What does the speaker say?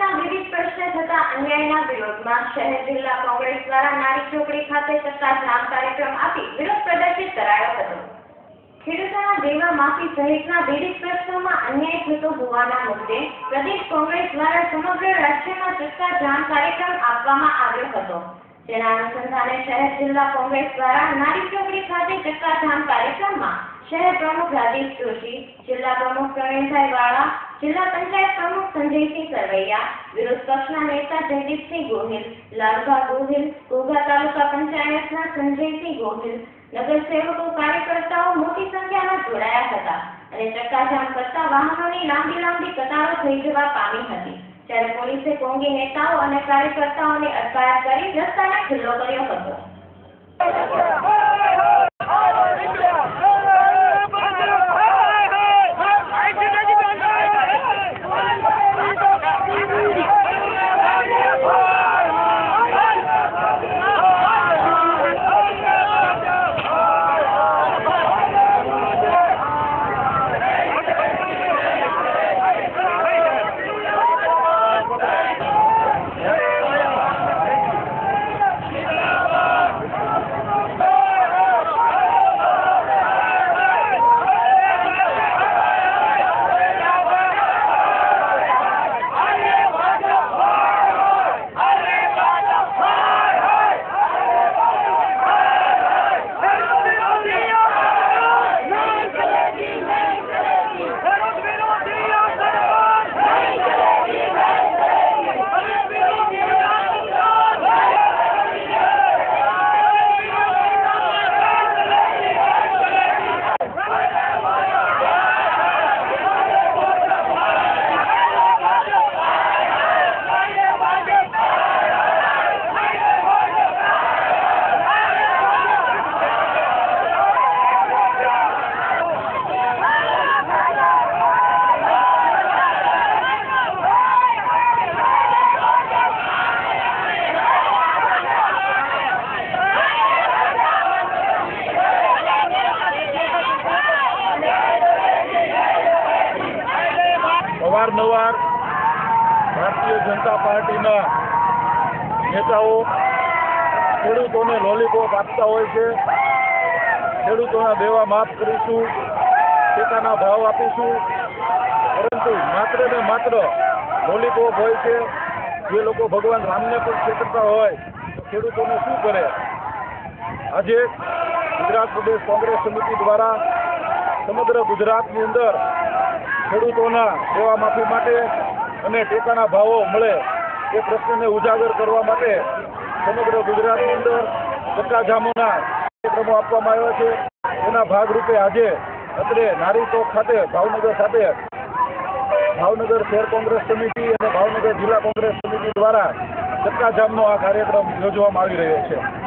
ખેડૂતોના વિવિધ પ્રશ્ન થતા અન્યાયના વિરોધમાં શહેર જિલ્લા કોંગ્રેસ દ્વારા નારી ચોકડી ખાતે ચક્કાજામ કાર્યક્રમ આપી વિરોધ પ્રદર્શિત કરાયો હતો. ખેડૂતોના દેવા માફી સહિતના વિવિધ પ્રશ્નોમાં અન્યાય થતો હોવાના મુદ્દે પ્રદેશ કોંગ્રેસ દ્વારા સમગ્ર રાજ્યમાં ચક્કાજામ કાર્યક્રમ આપવામાં આવ્યો હતો. જેના અનુસંધાને શહેર જિલ્લા કોંગ્રેસ દ્વારા નારી ચોકડી ખાતે ચક્કાજામ કાર્યક્રમમાં શહેર પ્રમુખ રાજેશ જોશી, જિલ્લા પ્રમુખ પ્રવીણભાઈ વાળા જિલ્લા પંચાયત પ્રમુખ સંજયસિંહ સરવૈયા, વિરોધ પક્ષના નેતા જયદીપસિંહ ગોહિલ, લાલભા ગોહિલ, ઘોઘા તાલુકા પંચાયતના સંજયસિંહ ગોહિલ, નગરસેવકો કાર્યકર્તાઓ મોટી સંખ્યામાં જોડાયા હતા અને ચક્કાજામ કરતા વાહનોની લાંબી લાંબી કતારો થઈ જવા પામી હતી. ત્યારે પોલીસે કોંગી નેતાઓ અને કાર્યકર્તાઓની અટકાયત કરી રસ્તાને ખુલ્લો કર્યો હતો. અવારનવાર ભારતીય જનતા પાર્ટીના નેતાઓ ખેડૂતોને લોલીપોપ આપતા હોય છે. ખેડૂતોના દેવા માફ કરીશું, ટેકાના ભાવ આપીશું, પરંતુ માત્ર ને માત્ર લોલીપોપ હોય છે. જે લોકો ભગવાન રામને પણ છેતરતા હોય તો ખેડૂતોને શું કરે? આજે ગુજરાત પ્રદેશ કોંગ્રેસ સમિતિ દ્વારા સમગ્ર ગુજરાતની અંદર ખેડૂતોના સેવા માફી માટે અને ટેકાના ભાવો મળે એ પ્રશ્નને ઉજાગર કરવા માટે સમગ્ર ગુજરાતની અંદર ચક્કાજામોના કાર્યક્રમો આપવામાં આવ્યા છે. એના ભાગરૂપે આજે અત્રે નારી ચોક ખાતે ભાવનગર ખાતે ભાવનગર શહેર કોંગ્રેસ સમિતિ અને ભાવનગર જિલ્લા કોંગ્રેસ સમિતિ દ્વારા ચક્કાજામનો આ કાર્યક્રમ યોજવામાં આવી રહ્યો છે.